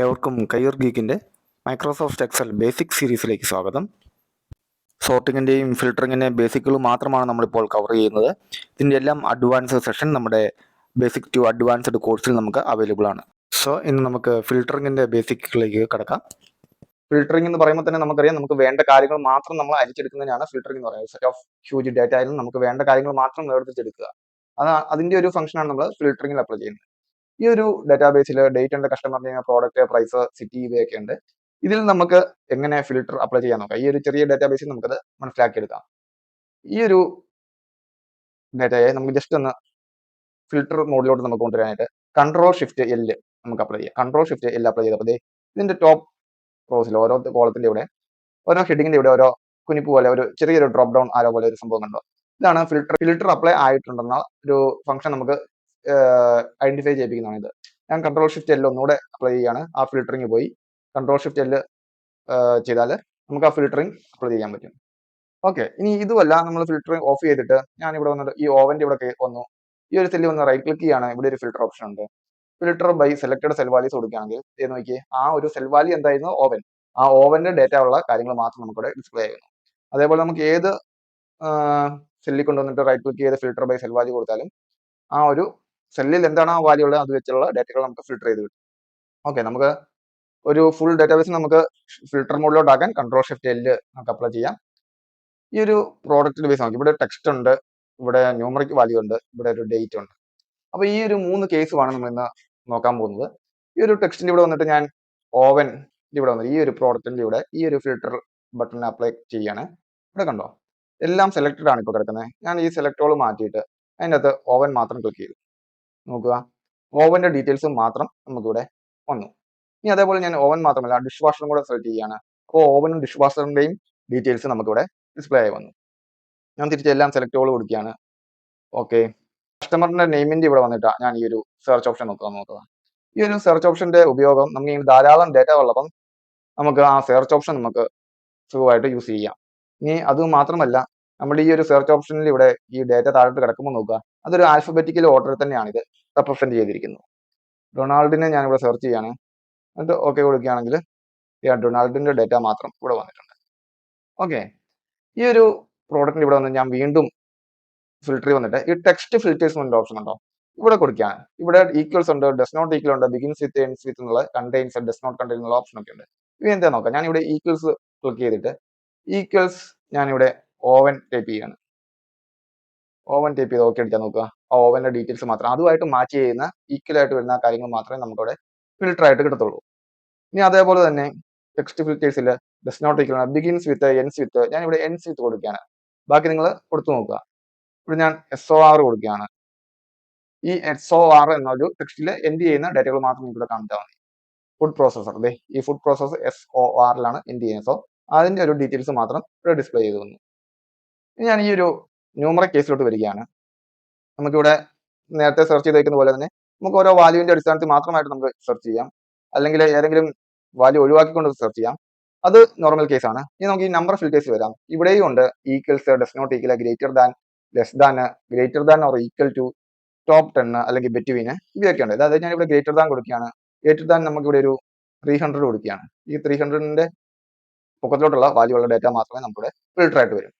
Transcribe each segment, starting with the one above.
ഏവർക്കും കയ്യൂർ ഗീക്കിന്റെ Microsoft Excel basic സീരീസിലേക്ക് സ്വാഗതം. സോർട്ടിങ്ങിന്റെയും ഫിൽറ്ററിങ്ങിന്റെയും ബേസിക്കുകൾ മാത്രമാണ് നമ്മളിപ്പോൾ കവർ ചെയ്യുന്നത്. ഇതിന്റെ എല്ലാം അഡ്വാൻസ് സെഷൻ നമ്മുടെ ബേസിക് ടു അഡ്വാൻസ്ഡ് കോഴ്സിൽ നമുക്ക് അവൈലബിൾ ആണ്. സോ ഇന്ന് നമുക്ക് ഫിൽറ്ററിങ്ങിന്റെ ബേസിക്കുകളിലേക്ക് കടക്കാം. ഫിൽറ്ററിംഗ് എന്ന് പറയുമ്പോൾ തന്നെ നമുക്കറിയാം നമുക്ക് വേണ്ട കാര്യങ്ങൾ മാത്രം നമ്മൾ അരിച്ചെടുക്കുന്നതിനാണ് ഫിൽറ്ററിംഗ് എന്ന് പറയുന്നത്. സെറ്റ് ഓഫ് ഹ്യൂജ് ഡേറ്റ ആയാലും നമുക്ക് വേണ്ട കാര്യങ്ങൾ മാത്രം വേർതിരിച്ചെടുക്കുക. അത് അതിന്റെ ഒരു ഫംഗ്ഷനാണ് നമ്മൾ ഫിൽറ്ററിംഗിൽ അപ്ലൈ ചെയ്യുന്നത്. ഈ ഒരു ഡാറ്റാബേസിൽ ഡേറ്റ് ഉണ്ട് customer name product price city ഇവയൊക്കെ ഉണ്ട്. ഇതിൽ നമുക്ക് എങ്ങനെ ഫിൽറ്റർ അപ്ലൈ ചെയ്യാൻ നോക്കാം? ഈ ഒരു ചെറിയ ഡാറ്റാബേസിൽ നമുക്കത് മനസ്സിലാക്കിയെടുക്കാം. ഈ ഒരു ഡാറ്റയെ നമുക്ക് ജസ്റ്റ് ഒന്ന് ഫിൽറ്റർ മോഡിലോട്ട് നമുക്ക് കൊണ്ടുവരാനായിട്ട് കൺട്രോൾ ഷിഫ്റ്റ് എൽ നമുക്ക് അപ്ലൈ ചെയ്യാം. കൺട്രോൾ ഷിഫ്റ്റ് എൽ അപ്ലൈ ചെയ്തപ്പോൾ ദേ ഇതിന്റെ ടോപ്പ് റോസിൽ ഓരോ കോളത്തിന്റെ ഇവിടെ ഓരോ ഹെഡിങ്ങിന്റെ ഇവിടെ ഓരോ കുനിപ്പ് പോലെ ഒരു ചെറിയൊരു ഡ്രോപ്പ് ഡൗൺ ആരോ പോലെ ഒരു സംഭവം കണ്ടോ? ഇതാണ് ഫിൽട്ടർ ഫിൽറ്റർ അപ്ലൈ ആയിട്ടുണ്ടെന്ന ഒരു ഫംഗ്ഷൻ നമുക്ക് ഐഡന്റിഫൈ ചെയ്യിപ്പിക്കുന്നതാണ് ഇത് ഞാൻ കൺട്രോൾ ഷിഫ്റ്റ് എല്ലാം ഒന്നുകൂടെ അപ്ലൈ ചെയ്യാണ്. ആ ഫിൽറ്ററിങ് പോയി. കൺട്രോൾ ഷിഫ്റ്റ് എല്ല് ചെയ്താൽ നമുക്ക് ആ ഫിൽറ്ററിങ് അപ്ലൈ ചെയ്യാൻ പറ്റും. ഓക്കെ ഇനി ഇതുമല്ല നമ്മൾ ഫിൽറ്ററിങ് ഓഫ് ചെയ്തിട്ട് ഞാൻ ഇവിടെ വന്നിട്ട് ഈ ഓവന്റെ ഇവിടെ വന്നു. ഈ ഒരു സെല്ലിൽ വന്ന് റൈറ്റ് ക്ലിക്ക് ചെയ്യാണ്. ഇവിടെ ഒരു ഫിൽറ്റർ ഓപ്ഷൻ ഉണ്ട്. Filter by selected cell values കൊടുക്കുകയാണെങ്കിൽ ഇത് നോക്കിയേ ആ ഒരു സെൽ വാല്യൂ എന്തായിരുന്നു? ഓവൻ ആ ഓവന്റെ ഡേറ്റ ഉള്ള കാര്യങ്ങൾ മാത്രം നമുക്കിവിടെ ഡിസ്പ്ലേ ചെയ്യുന്നു. അതേപോലെ നമുക്ക് ഏത് സെല്ലിൽ കൊണ്ടുവന്നിട്ട് റൈറ്റ് ക്ലിക്ക് ചെയ്ത് ഫിൽറ്റർ ബൈ സെൽ വാല്യൂ കൊടുത്താലും ആ ഒരു സെല്ലിൽ എന്താണ് ആ വാല്യൂ ഉള്ളത്? അത് വെച്ചുള്ള ഡേറ്റകൾ നമുക്ക് ഫിൽട്ടർ ചെയ്ത് കിട്ടും. ഓക്കെ നമുക്ക് ഒരു ഫുൾ ഡേറ്റാബേസ് നമുക്ക് ഫിൽട്ടർ മോഡിലോട്ട് ആക്കാൻ കൺട്രോൾ ഷിഫ്റ്റ് എല്ല് നമുക്ക് അപ്ലൈ ചെയ്യാം. ഈ ഒരു പ്രോഡക്റ്റ് ബേസ് നോക്കി. ഇവിടെ ടെക്സ്റ്റ് ഉണ്ട് ഇവിടെ ന്യൂമറിക് വാല്യൂ ഉണ്ട് ഇവിടെ ഒരു ഡേറ്റ് ഉണ്ട്. അപ്പൊ ഈ ഒരു മൂന്ന് കേസുമാണ് നമ്മൾ ഇന്ന് നോക്കാൻ പോകുന്നത്. ഈ ഒരു ടെക്സ്റ്റിന്റെ ഇവിടെ വന്നിട്ട് ഞാൻ ഓവൻ ഇവിടെ വന്നിട്ട് ഈ ഒരു പ്രോഡക്റ്റിന്റെ ഇവിടെ ഈ ഒരു ഫിൽട്ടർ ബട്ടൺ അപ്ലൈ ചെയ്യാണ്. ഇവിടെ കണ്ടോ? എല്ലാം സെലക്റ്റഡ് ആണ് ഇപ്പോൾ കിടക്കുന്നത്. ഞാൻ ഈ സെലക്ടോൾ മാറ്റിയിട്ട് അതിന്റെ ഓവൻ മാത്രം ക്ലിക്ക് ചെയ്തു. നോക്കുക. ഓവന്റെ ഡീറ്റെയിൽസ് മാത്രം നമുക്കിവിടെ വന്നു. ഇനി അതേപോലെ ഞാൻ ഓവൻ മാത്രമല്ല ഡിഷ് വാഷറും കൂടെ സെലക്ട് ചെയ്യുകയാണ്. അപ്പോൾ ഓവനും ഡിഷ് വാഷറിന്റെയും ഡീറ്റെയിൽസ് നമുക്കിവിടെ ഡിസ്പ്ലേ ആയി വന്നു. ഞാൻ തിരിച്ച് എല്ലാം സെലക്ട് ഓൾ കൊടുക്കുകയാണ്. ഓക്കെ കസ്റ്റമറിന്റെ നെയിമിന്റെ ഇവിടെ വന്നിട്ടാണ് ഞാൻ ഈ ഒരു സെർച്ച് ഓപ്ഷൻ നോക്കുക നോക്കുക. ഈ ഒരു സെർച്ച് ഓപ്ഷന്റെ ഉപയോഗം നമുക്ക് ഇങ്ങനെ ധാരാളം ഡേറ്റ ഉള്ളപ്പം നമുക്ക് ആ സെർച്ച് ഓപ്ഷൻ നമുക്ക് സുഖമായിട്ട് യൂസ് ചെയ്യാം. ഇനി അത് മാത്രമല്ല നമ്മുടെ ഈ ഒരു സെർച്ച് ഓപ്ഷനിൽ ഇവിടെ ഈ ഡേറ്റ താഴോട്ട് കിടക്കുമ്പോൾ നോക്കുക. അതൊരു ആൽഫബറ്റിക്കൽ ഓർഡർ തന്നെയാണ് ഇത് റെപ്രസെന്റ് ചെയ്തിരിക്കുന്നത് ഡൊണാൾഡിനെ ഞാൻ ഇവിടെ സെർച്ച് ചെയ്യാണ് എന്നിട്ട് ഓക്കെ കൊടുക്കുകയാണെങ്കിൽ ഡൊണാൾഡിന്റെ ഡേറ്റ മാത്രം ഇവിടെ വന്നിട്ടുണ്ട്. ഓക്കെ ഈ ഒരു പ്രോഡക്റ്റിന് ഇവിടെ വന്ന് ഞാൻ വീണ്ടും ഫിൽറ്ററിൽ വന്നിട്ട് ഈ ടെക്സ്റ്റ് ഫിൽറ്റേഴ്സ് ഓപ്ഷൻ ഉണ്ടോ? ഇവിടെ കൊടുക്കുകയാണ്. ഇവിടെ ഈക്വൽസ് ഉണ്ട് ഡസ് നോട്ട് ഈക്വൽ ഉണ്ട് ബിഗിൻസ് വിത്ത് എൻസ് വിത്ത് എന്നുള്ള കണ്ടെയ്ൻസ് ഡസ് നോട്ട് കണ്ടെയ്ൻ എന്നുള്ള ഓപ്ഷൻ ഒക്കെ ഉണ്ട്. ഇവ എന്താ നോക്കാം? ഞാൻ ഇവിടെ ഈക്വൽസ് ക്ലിക്ക് ചെയ്തിട്ട് ഈക്വൽസ് ഞാനിവിടെ ഓവൻ ടൈപ്പ് ചെയ്യാണ്. ഓവൻ ടൈപ്പ് ചെയ്ത് ഓക്കെ അടിച്ചാൽ നോക്കുക. ആ ഓവന്റെ ഡീറ്റെയിൽസ് മാത്രം. അതുമായിട്ട് മാച്ച് ചെയ്യുന്ന ഈക്വൽ ആയിട്ട് വരുന്ന കാര്യങ്ങൾ മാത്രമേ നമുക്ക് നമുക്കവിടെ ഫിൽട്ടർ ആയിട്ട് കിട്ടത്തുള്ളൂ. ഇനി അതേപോലെ തന്നെ text ഫിൽറ്റേഴ്സിൽ does not equal begins with ends with ഞാൻ ഇവിടെ എൻസ് വിത്ത് കൊടുക്കുകയാണ്. ബാക്കി നിങ്ങൾ കൊടുത്തു നോക്കുക. ഇവിടെ ഞാൻ എസ് ഒ ആർ കൊടുക്കുകയാണ്. ഈ എസ് ഒ ആർ എന്നൊരു ടെക്സ്റ്റിൽ എൻഡ് ചെയ്യുന്ന ഡേറ്റകൾ മാത്രം ഇവിടെ കാണിച്ചാൽ മതി. ഫുഡ് പ്രോസസർ അതെ ഈ ഫുഡ് പ്രോസസർ എസ് ഒ ആറിലാണ് എൻഡ് ചെയ്യുന്നത്. സോ അതിന്റെ ഒരു ഡീറ്റെയിൽസ് മാത്രം ഇവിടെ ഡിസ്പ്ലേ ചെയ്തു വന്നു. ഞാൻ ഈ ഒരു ന്യൂമറിക് കേസിലോട്ട് വരികയാണ്. നമുക്കിവിടെ നേരത്തെ സെർച്ച് ചെയ്ത് വയ്ക്കുന്ന പോലെ തന്നെ നമുക്ക് ഓരോ വാല്യൂവിന്റെ അടിസ്ഥാനത്തിൽ മാത്രമായിട്ട് നമുക്ക് സെർച്ച് ചെയ്യാം. അല്ലെങ്കിൽ ഏതെങ്കിലും വാല്യൂ ഒഴിവാക്കിക്കൊണ്ട് സെർച്ച് ചെയ്യാം. അത് നോർമൽ കേസാണ് ഇനി നമുക്ക് ഈ നമ്പർ ഫിൽറ്റേഴ്സ് വരാം. ഇവിടെയും ഉണ്ട് equals does not equal greater than less than greater than or equal to top ten അല്ലെങ്കിൽ ബെറ്റ്വീന് ഇവയൊക്കെ ഉണ്ട്. അതായത് ഞാൻ ഇവിടെ ഗ്രേറ്റർ ദാൻ കൊടുക്കുകയാണ്. ഗ്രേറ്റർ ദാൻ നമുക്ക് ഇവിടെ ഒരു ത്രീ ഹൺഡ്രഡ് കൊടുക്കുകയാണ്. ഈ ത്രീ ഹൺഡ്രഡിന്റെ പൊക്കത്തിലോട്ടുള്ള വാല്യൂ ഉള്ള ഡേറ്റ മാത്രമേ നമ്മുടെ ഫിൽട്ടർ ആയിട്ട് വരും.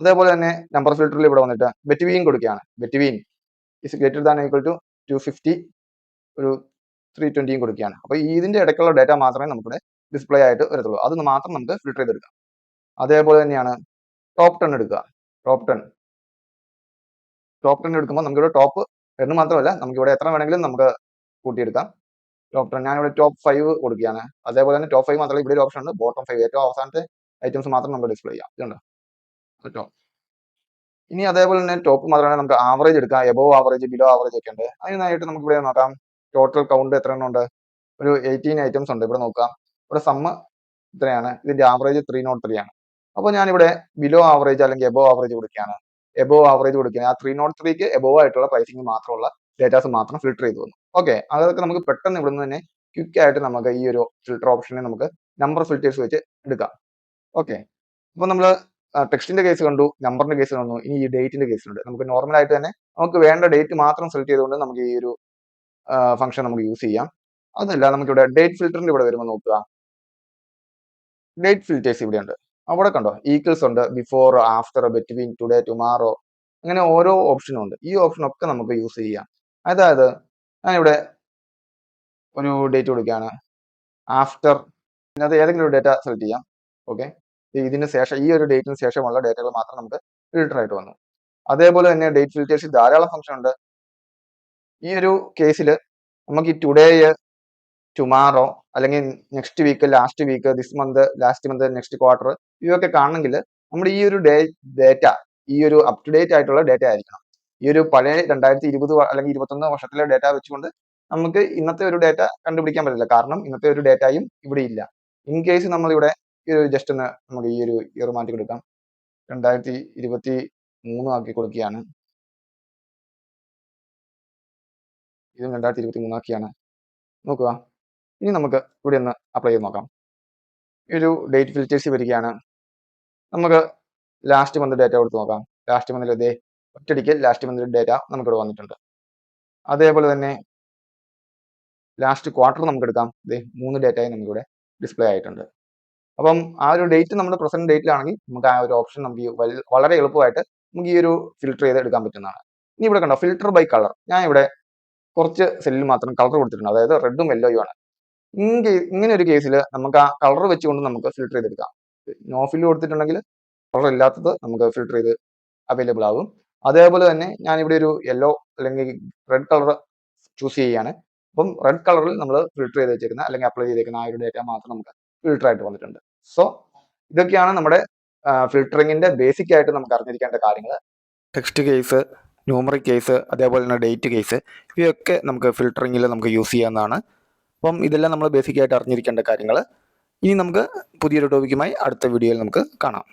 അതേപോലെ തന്നെ നമ്പർ ഫിൽറ്ററിൽ ഇവിടെ വന്നിട്ട് ബെറ്റ്വീൻ കൊടുക്കുകയാണ്. Between is greater than equal to two fifty ഒരു ത്രീ ട്വന്റിയും കൊടുക്കുകയാണ്. അപ്പോൾ ഇതിന്റെ ഇടയ്ക്കുള്ള ഡേറ്റ മാത്രമേ നമുക്കിവിടെ ഡിസ്പ്ലേ ആയിട്ട് വരത്തുള്ളൂ. അത് മാത്രം നമുക്ക് ഫിൽറ്റർ ചെയ്തെടുക്കാം അതേപോലെ തന്നെയാണ് ടോപ്പ് ടെൻ എടുക്കുക. ടോപ്പ് ടെൻ ടോപ്പ് ടെൻ എടുക്കുമ്പോൾ നമുക്കിവിടെ ടോപ്പ് എന്ന് മാത്രമല്ല നമുക്കിവിടെ എത്ര വേണമെങ്കിലും നമുക്ക് കൂട്ടിയെടുക്കാം. ടോപ്പ് ടെൻ ഞാനിവിടെ ടോപ്പ് ഫൈവ് കൊടുക്കുകയാണ്. അതേപോലെ തന്നെ ടോപ്പ് ഫൈവ് മാത്രമല്ല ഇവിടെ ഒരു ഓപ്ഷൻ ഉണ്ട്. ബോട്ടം ഫൈവ് ഏറ്റവും അവസാനത്തെ ഐറ്റംസ് മാത്രം നമുക്ക് ഡിസ്പ്ലേ ചെയ്യാം. ഇതുണ്ട്? ടോപ്പ് ഇനി അതേപോലെ തന്നെ ടോപ്പ് മാത്രമാണ് നമുക്ക് ആവറേജ് എടുക്കാം. എബോവ് ആവറേജ് ബിലോ ആവറേജ് ഒക്കെ ഉണ്ട്. അതിനായിട്ട് നമുക്ക് ഇവിടെ നോക്കാം. ടോട്ടൽ കൗണ്ട് എത്ര എണ്ണം ഉണ്ട്? ഒരു എയ്റ്റീൻ ഐറ്റംസ് ഉണ്ട്. ഇവിടെ നോക്കാം. ഇവിടെ സമ്മ ഇത്രയാണ്. ഇതിന്റെ ആവറേജ് ത്രീ നോട്ട് ത്രീ ആണ്. അപ്പോൾ ഞാനിവിടെ ബിലോ ആവറേജ് അല്ലെങ്കിൽ എബോ ആവറേജ് കൊടുക്കുകയാണ്. എബോ ആവറേജ് കൊടുക്കുകയാണ്. ആ ത്രീ നോട്ട് ത്രീക്ക് എബോ ആയിട്ടുള്ള പ്രൈസിംഗ് മാത്രമുള്ള ഡേറ്റാസ് മാത്രം ഫിൽട്ടർ ചെയ്തു വന്നു. ഓക്കെ അതൊക്കെ നമുക്ക് പെട്ടെന്ന് ഇവിടുന്ന് തന്നെ ക്വിക്ക് ആയിട്ട് നമുക്ക് ഈ ഒരു ഫിൽട്ടർ ഓപ്ഷനെ നമുക്ക് നമ്പർ ഫിൽറ്റേഴ്സ് വെച്ച് എടുക്കാം. ഓക്കെ അപ്പോൾ നമ്മൾ ടെക്സ്റ്റിന്റെ കേസ് കണ്ടു നമ്പറിന്റെ കേസ് കണ്ടു ഇനി ഈ ഡേറ്റിന്റെ കേസിലുണ്ട് നമുക്ക് നോർമൽ ആയിട്ട് തന്നെ നമുക്ക് വേണ്ട ഡേറ്റ് മാത്രം സെലക്ട് ചെയ്തുകൊണ്ട് നമുക്ക് ഈ ഒരു ഫംഗ്ഷൻ നമുക്ക് യൂസ് ചെയ്യാം. അതല്ല നമുക്കിവിടെ ഡേറ്റ് ഫിൽറ്ററിന്റെ ഇവിടെ വരുമ്പോൾ നോക്കുക. ഡേറ്റ് ഫിൽറ്റേഴ്സ് ഇവിടെ ഉണ്ട് അവിടെ കണ്ടോ ഈക്വൽസ് ഉണ്ട് before after between today tomorrow അങ്ങനെ ഓരോ ഓപ്ഷനും ഉണ്ട്. ഈ ഓപ്ഷൻ ഒക്കെ നമുക്ക് യൂസ് ചെയ്യാം. അതായത് ഞാനിവിടെ ഒരു ഡേറ്റ് കൊടുക്കുകയാണ്. ആഫ്റ്റർ അത് ഏതെങ്കിലും ഒരു ഡേറ്റ സെലക്ട് ചെയ്യാം. ഓക്കെ ഇതിന് ശേഷം ഈ ഒരു ഡേറ്റിന് ശേഷമുള്ള ഡേറ്റകൾ മാത്രം നമുക്ക് ഫിൽട്ടർ ആയിട്ട് വന്നു. അതേപോലെ തന്നെ ഡേറ്റ് ഫിൽറ്റേഴ്സിൽ ധാരാളം ഫംഗ്ഷൻ ഉണ്ട്. ഈ ഒരു കേസിൽ നമുക്ക് ഈ ടുഡേ ടുമാറോ അല്ലെങ്കിൽ next week last week this month last month next quarter ഇവയൊക്കെ കാണണമെങ്കിൽ നമ്മുടെ ഈ ഒരു ഡേ ഡേറ്റ ഈ ഒരു അപ് ടു ഡേറ്റ് ആയിട്ടുള്ള ഡേറ്റ ആയിരിക്കണം. ഈ ഒരു പഴയ രണ്ടായിരത്തി ഇരുപത് അല്ലെങ്കിൽ ഇരുപത്തൊന്ന് വർഷത്തിലെ ഡേറ്റ വെച്ചുകൊണ്ട് നമുക്ക് ഇന്നത്തെ ഒരു ഡേറ്റ കണ്ടുപിടിക്കാൻ പറ്റില്ല. കാരണം ഇന്നത്തെ ഒരു ഡേറ്റയും ഇവിടെ ഇല്ല. ഇൻ കേസ് നമ്മളിവിടെ ഈ ഒരു ജസ്റ്റ് ഒന്ന് നമുക്ക് ഈ ഒരു ഇയർ മാറ്റി കൊടുക്കാം. രണ്ടായിരത്തി ഇരുപത്തി മൂന്ന് ആക്കി കൊടുക്കുകയാണ്. ഇതും രണ്ടായിരത്തി ഇരുപത്തി മൂന്നാക്കിയാണ് നോക്കുക. ഇനി നമുക്ക് ഇവിടെ ഒന്ന് അപ്ലൈ ചെയ്ത് നോക്കാം. ഈ ഒരു ഡേറ്റ് ഫിൽറ്റേഴ്സ് വരികയാണ്. നമുക്ക് ലാസ്റ്റ് മന്ത് ഡേറ്റ കൊടുത്ത് നോക്കാം. ലാസ്റ്റ് മന്തിൽ ഇതേ ഒറ്റടിക്ക് ലാസ്റ്റ് മന്തിൽ ഡേറ്റ നമുക്കിവിടെ വന്നിട്ടുണ്ട്. അതേപോലെ തന്നെ ലാസ്റ്റ് ക്വാർട്ടർ നമുക്ക് എടുക്കാം ഇതേ മൂന്ന് ഡേറ്റയും നമുക്കിവിടെ ഡിസ്പ്ലേ ആയിട്ടുണ്ട്. അപ്പം ആ ഒരു ഡേറ്റ് നമ്മുടെ പ്രസന്റ് ഡേറ്റിലാണെങ്കിൽ നമുക്ക് ആ ഒരു ഓപ്ഷൻ നമുക്ക് വളരെ എളുപ്പമായിട്ട് നമുക്ക് ഈ ഒരു ഫിൽട്ടർ ചെയ്ത് എടുക്കാൻ പറ്റുന്നതാണ്. ഇനി ഇവിടെ കണ്ടോ ഫിൽട്ടർ ബൈ കളർ ഞാൻ ഇവിടെ കുറച്ച് സെല്ലിൽ മാത്രം കളർ കൊടുത്തിട്ടുണ്ട്. അതായത് റെഡും യെല്ലോയും ആണ്. ഇങ്ങനെ ഒരു കേസിൽ നമുക്ക് ആ കളർ വെച്ചുകൊണ്ട് നമുക്ക് ഫിൽട്ടർ ചെയ്തെടുക്കാം നോ ഫിൽ കൊടുത്തിട്ടുണ്ടെങ്കിൽ കളർ ഇല്ലാത്തത് നമുക്ക് ഫിൽട്ടർ ചെയ്ത് അവൈലബിൾ ആകും അതേപോലെ തന്നെ ഞാൻ ഇവിടെ ഒരു യെല്ലോ അല്ലെങ്കിൽ റെഡ് കളർ ചൂസ് ചെയ്യുകയാണ് അപ്പം റെഡ് കളറിൽ നമ്മൾ ഫിൽട്ടർ ചെയ്ത് വെച്ചിരിക്കുന്ന അല്ലെങ്കിൽ അപ്ലൈ ചെയ്തേക്കുന്ന ആ ഒരു ഡേറ്റ മാത്രം നമുക്ക് ഫിൽട്ടർ ആയിട്ട് വന്നിട്ടുണ്ട്. സോ ഇതൊക്കെയാണ് നമ്മുടെ ഫിൽട്ടറിങ്ങിന്റെ ബേസിക് ആയിട്ട് നമുക്ക് അറിഞ്ഞിരിക്കേണ്ട കാര്യങ്ങൾ ടെക്സ്റ്റ് കേസ് ന്യൂമറിക് കേസ് അതേപോലെ തന്നെ ഡേറ്റ് കേസ് ഇവയൊക്കെ നമുക്ക് ഫിൽട്ടറിങ്ങിൽ നമുക്ക് യൂസ് ചെയ്യാവുന്നതാണ്. അപ്പം ഇതെല്ലാം നമ്മൾ ബേസിക് ആയിട്ട് അറിഞ്ഞിരിക്കേണ്ട കാര്യങ്ങൾ ഇനി നമുക്ക് പുതിയൊരു ടോപ്പിക്കുമായി അടുത്ത വീഡിയോയിൽ നമുക്ക് കാണാം.